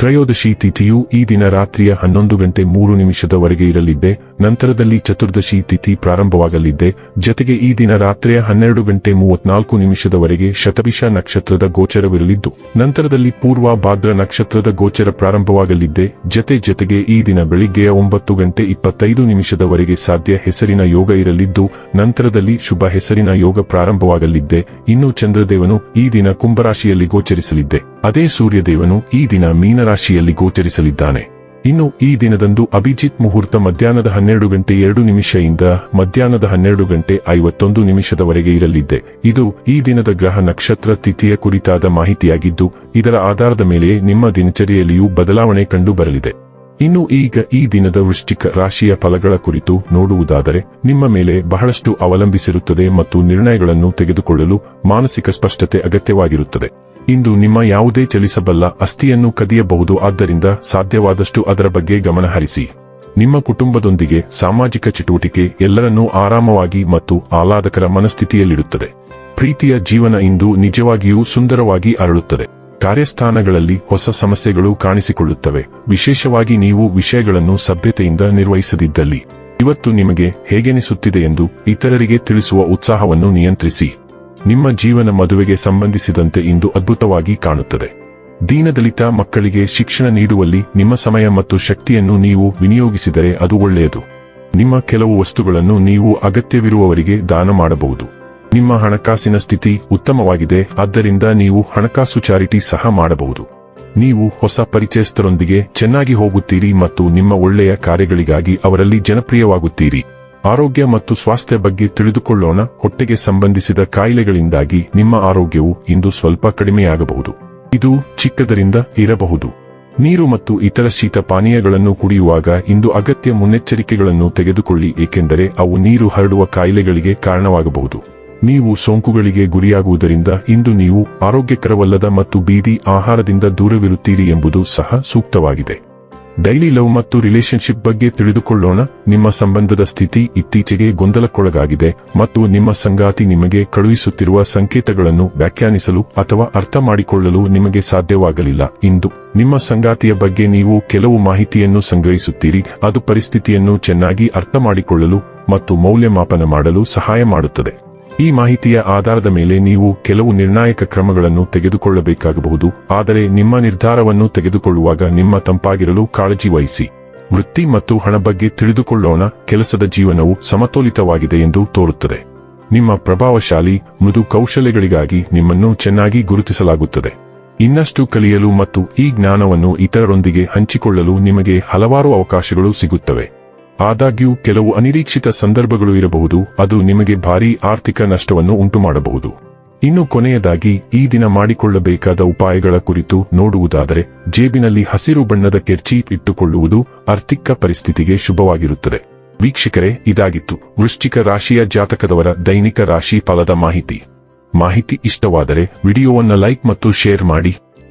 ತ್ರಯೋದಶಿ ತಿಥಿಯು ಈ ದಿನ ರಾತ್ರಿಯ ಹನ್ನೊಂದು ಗಂಟೆ ಮೂರು ನಿಮಿಷದವರೆಗೆ ಇರಲಿದ್ದೆ, ನಂತರದಲ್ಲಿ ಚತುರ್ದಶಿ ತಿಥಿ ಪ್ರಾರಂಭವಾಗಲಿದ್ದೆ, ಜತೆಗೆ ಈ ದಿನ ರಾತ್ರಿಯ ಹನ್ನೆರಡು ಗಂಟೆ ಮೂವತ್ನಾಲ್ಕು ನಿಮಿಷದವರೆಗೆ ಶತಭಿಷ ನಕ್ಷತ್ರದ ಗೋಚರವಿರಲಿದ್ದು, ನಂತರದಲ್ಲಿ ಪೂರ್ವ ಭಾದ್ರ ನಕ್ಷತ್ರದ ಗೋಚರ ಪ್ರಾರಂಭವಾಗಲಿದ್ದೆ, ಜತೆ ಜತೆಗೆ ಈ ದಿನ ಬೆಳಿಗ್ಗೆಯ ಒಂಬತ್ತು ಗಂಟೆ ಇಪ್ಪತ್ತೈದು ನಿಮಿಷದವರೆಗೆ ಸಾಧ್ಯ ಹೆಸರಿನ ಯೋಗ ಇರಲಿದ್ದು, ನಂತರದಲ್ಲಿ ಶುಭ ಹೆಸರಿನ ಯೋಗ ಪ್ರಾರಂಭವಾಗಲಿದ್ದೆ, ಇನ್ನು ಚಂದ್ರದೇವನು ಈ ದಿನ ಕುಂಭರಾಶಿಯಲ್ಲಿ ಗೋಚರಿಸಲಿದ್ದೆ, ಅದೇ ಸೂರ್ಯದೇವನು ಈ ದಿನ ಮೀನರಾಶಿಯಲ್ಲಿ ಗೋಚರಿಸಲಿದ್ದಾನೆ. ಇನ್ನು ಈ ದಿನದಂದು ಅಭಿಜಿತ್ ಮುಹೂರ್ತ ಮಧ್ಯಾಹ್ನದ ಹನ್ನೆರಡು ಗಂಟೆ ಎರಡು ನಿಮಿಷದಿಂದ ಮಧ್ಯಾಹ್ನದ ಹನ್ನೆರಡು ಗಂಟೆ ಐವತ್ತೊಂದು ನಿಮಿಷದವರೆಗೆ ಇರಲಿದ್ದೆ ಇದು ಈ ದಿನದ ಗ್ರಹ ನಕ್ಷತ್ರ ತಿಥಿಯ ಕುರಿತಾದ ಮಾಹಿತಿಯಾಗಿದ್ದು, ಇದರ ಆಧಾರದ ಮೇಲೆ ನಿಮ್ಮ ದಿನಚರಿಯಲ್ಲಿಯೂ ಬದಲಾವಣೆ ಕಂಡು ಬರಲಿದೆ ಇನ್ನು ಈಗ ಈ ದಿನದ ವೃಶ್ಚಿಕ ರಾಶಿಯ ಫಲಗಳ ಕುರಿತು ನೋಡುವುದಾದರೆ, ನಿಮ್ಮ ಮೇಲೆ ಬಹಳಷ್ಟು ಅವಲಂಬಿಸಿರುತ್ತದೆ ಮತ್ತು ನಿರ್ಣಯಗಳನ್ನು ತೆಗೆದುಕೊಳ್ಳಲು ಮಾನಸಿಕ ಸ್ಪಷ್ಟತೆ ಅಗತ್ಯವಾಗಿರುತ್ತದೆ. ಇಂದು ನಿಮ್ಮ ಯಾವುದೇ ಚಲಿಸಬಲ್ಲ ಅಸ್ಥಿಯನ್ನು ಕದಿಯಬಹುದು, ಆದ್ದರಿಂದ ಸಾಧ್ಯವಾದಷ್ಟು ಅದರ ಬಗ್ಗೆ ಗಮನಹರಿಸಿ. ನಿಮ್ಮ ಕುಟುಂಬದೊಂದಿಗೆ ಸಾಮಾಜಿಕ ಚಟುವಟಿಕೆ ಎಲ್ಲರನ್ನೂ ಆರಾಮವಾಗಿ ಮತ್ತು ಆಹ್ಲಾದಕರ ಮನಸ್ಥಿತಿಯಲ್ಲಿಡುತ್ತದೆ. ಪ್ರೀತಿಯ ಜೀವನ ಇಂದು ನಿಜವಾಗಿಯೂ ಸುಂದರವಾಗಿ ಅರಳುತ್ತದೆ. ಕಾರ್ಯಸ್ಥಾನಗಳಲ್ಲಿ ಹೊಸ ಸಮಸ್ಯೆಗಳು ಕಾಣಿಸಿಕೊಳ್ಳುತ್ತವೆ. ವಿಶೇಷವಾಗಿ ನೀವು ವಿಷಯಗಳನ್ನು ಸಭ್ಯತೆಯಿಂದ ನಿರ್ವಹಿಸದಿದ್ದಲ್ಲಿ. ಇವತ್ತು ನಿಮಗೆ ಹೇಗೆನಿಸುತ್ತಿದೆ ಎಂದು ಇತರರಿಗೆ ತಿಳಿಸುವ ಉತ್ಸಾಹವನ್ನು ನಿಯಂತ್ರಿಸಿ. ನಿಮ್ಮ ಜೀವನ ಮದುವೆಗೆ ಸಂಬಂಧಿಸಿದಂತೆ ಇಂದು ಅದ್ಭುತವಾಗಿ ಕಾಣುತ್ತದೆ. ದೀನದಲಿತ ಮಕ್ಕಳಿಗೆ ಶಿಕ್ಷಣ ನೀಡುವಲ್ಲಿ ನಿಮ್ಮ ಸಮಯ ಮತ್ತು ಶಕ್ತಿಯನ್ನು ನೀವು ವಿನಿಯೋಗಿಸಿದರೆ ಅದು ಒಳ್ಳೆಯದು. ನಿಮ್ಮ ಕೆಲವು ವಸ್ತುಗಳನ್ನು ನೀವು ಅಗತ್ಯವಿರುವವರಿಗೆ ದಾನ ಮಾಡಬಹುದು. ನಿಮ್ಮ ಹಣಕಾಸಿನ ಸ್ಥಿತಿ ಉತ್ತಮವಾಗಿದೆ, ಆದ್ದರಿಂದ ನೀವು ಹಣಕಾಸು ಚಾರಿಟಿ ಸಹ ಮಾಡಬಹುದು. ನೀವು ಹೊಸ ಪರಿಚಯಸ್ಥರೊಂದಿಗೆ ಚೆನ್ನಾಗಿ ಹೋಗುತ್ತೀರಿ ಮತ್ತು ನಿಮ್ಮ ಒಳ್ಳೆಯ ಕಾರ್ಯಗಳಿಗಾಗಿ ಅವರಲ್ಲಿ ಜನಪ್ರಿಯವಾಗುತ್ತೀರಿ. ಆರೋಗ್ಯ ಮತ್ತು ಸ್ವಾಸ್ಥ್ಯ ಬಗ್ಗೆ ತಿಳಿದುಕೊಳ್ಳೋಣ, ಹೊಟ್ಟೆಗೆ ಸಂಬಂಧಿಸಿದ ಕಾಯಿಲೆಗಳಿಂದಾಗಿ ನಿಮ್ಮ ಆರೋಗ್ಯವು ಇಂದು ಸ್ವಲ್ಪ ಕಡಿಮೆಯಾಗಬಹುದು. ಇದು ಚಿಕ್ಕದರಿಂದ ಇರಬಹುದು. ನೀರು ಮತ್ತು ಇತರ ಶೀತ ಪಾನೀಯಗಳನ್ನು ಕುಡಿಯುವಾಗ ಇಂದು ಅಗತ್ಯ ಮುನ್ನೆಚ್ಚರಿಕೆಗಳನ್ನು ತೆಗೆದುಕೊಳ್ಳಿ, ಏಕೆಂದರೆ ಅವು ನೀರು ಹರಡುವ ಕಾಯಿಲೆಗಳಿಗೆ ಕಾರಣವಾಗಬಹುದು. ನೀವು ಸೋಂಕುಗಳಿಗೆ ಗುರಿಯಾಗುವುದರಿಂದ ಇಂದು ನೀವು ಆರೋಗ್ಯಕರವಲ್ಲದ ಮತ್ತು ಬೀದಿ ಆಹಾರದಿಂದ ದೂರವಿರುತ್ತೀರಿ ಎಂಬುದು ಸಹ ಸೂಕ್ತವಾಗಿದೆ. ಡೈಲಿ ಲವ್ ಮತ್ತು ರಿಲೇಶನ್ಶಿಪ್ ಬಗ್ಗೆ ತಿಳಿದುಕೊಳ್ಳೋಣ. ನಿಮ್ಮ ಸಂಬಂಧದ ಸ್ಥಿತಿ ಇತ್ತೀಚೆಗೆ ಗೊಂದಲಕ್ಕೊಳಗಾಗಿದೆ ಮತ್ತು ನಿಮ್ಮ ಸಂಗಾತಿ ನಿಮಗೆ ಕಳುಹಿಸುತ್ತಿರುವ ಸಂಕೇತಗಳನ್ನು ವ್ಯಾಖ್ಯಾನಿಸಲು ಅಥವಾ ಅರ್ಥ ಮಾಡಿಕೊಳ್ಳಲು ನಿಮಗೆ ಸಾಧ್ಯವಾಗಲಿಲ್ಲ. ಇಂದು ನಿಮ್ಮ ಸಂಗಾತಿಯ ಬಗ್ಗೆ ನೀವು ಕೆಲವು ಮಾಹಿತಿಯನ್ನು ಸಂಗ್ರಹಿಸುತ್ತೀರಿ. ಅದು ಪರಿಸ್ಥಿತಿಯನ್ನು ಚೆನ್ನಾಗಿ ಅರ್ಥ ಮಾಡಿಕೊಳ್ಳಲು ಮತ್ತು ಮೌಲ್ಯಮಾಪನ ಮಾಡಲು ಸಹಾಯ ಮಾಡುತ್ತದೆ. ಈ ಮಾಹಿತಿಯ ಆಧಾರದ ಮೇಲೆ ನೀವು ಕೆಲವು ನಿರ್ಣಾಯಕ ಕ್ರಮಗಳನ್ನು ತೆಗೆದುಕೊಳ್ಳಬೇಕಾಗಬಹುದು, ಆದರೆ ನಿಮ್ಮ ನಿರ್ಧಾರವನ್ನು ತೆಗೆದುಕೊಳ್ಳುವಾಗ ನಿಮ್ಮ ತಂಪಾಗಿರಲು ಕಾಳಜಿ ವಹಿಸಿ. ವೃತ್ತಿ ಮತ್ತು ಹಣ ಬಗ್ಗೆ ತಿಳಿದುಕೊಳ್ಳೋಣ, ಕೆಲಸದ ಜೀವನವು ಸಮತೋಲಿತವಾಗಿದೆ ಎಂದು ತೋರುತ್ತದೆ. ನಿಮ್ಮ ಪ್ರಭಾವಶಾಲಿ, ಮೃದು ಕೌಶಲ್ಯಗಳಿಗಾಗಿ ನಿಮ್ಮನ್ನು ಚೆನ್ನಾಗಿ ಗುರುತಿಸಲಾಗುತ್ತದೆ. ಇನ್ನಷ್ಟು ಕಲಿಯಲು ಮತ್ತು ಈ ಜ್ಞಾನವನ್ನು ಇತರರೊಂದಿಗೆ ಹಂಚಿಕೊಳ್ಳಲು ನಿಮಗೆ ಹಲವಾರು ಅವಕಾಶಗಳು ಸಿಗುತ್ತವೆ. ಆದಾಗ್ಯೂ ಕೆಲವು ಅನಿರೀಕ್ಷಿತ ಸಂದರ್ಭಗಳು ಇರಬಹುದು, ಅದು ನಿಮಗೆ ಭಾರೀ ಆರ್ಥಿಕ ನಷ್ಟವನ್ನು ಉಂಟುಮಾಡಬಹುದು. ಇನ್ನು ಕೊನೆಯದಾಗಿ, ಈ ದಿನ ಮಾಡಿಕೊಳ್ಳಬೇಕಾದ ಉಪಾಯಗಳ ಕುರಿತು ನೋಡುವುದಾದರೆ, ಜೇಬಿನಲ್ಲಿ ಹಸಿರು ಬಣ್ಣದ ಕೆರ್ಚಿ ಇಟ್ಟುಕೊಳ್ಳುವುದು ಆರ್ಥಿಕ ಪರಿಸ್ಥಿತಿಗೆ ಶುಭವಾಗಿರುತ್ತದೆ. ವೀಕ್ಷಕರೇ, ಇದಾಗಿತ್ತು. ವೃಶ್ಚಿಕ ರಾಶಿಯ ಜಾತಕದವರ ದೈನಿಕ ರಾಶಿ ಫಲದ ಮಾಹಿತಿ. ಮಾಹಿತಿ ಇಷ್ಟವಾದರೆ, ವಿಡಿಯೋವನ್ನು ಲೈಕ್ ಮತ್ತು ಶೇರ್ ಮಾಡಿ.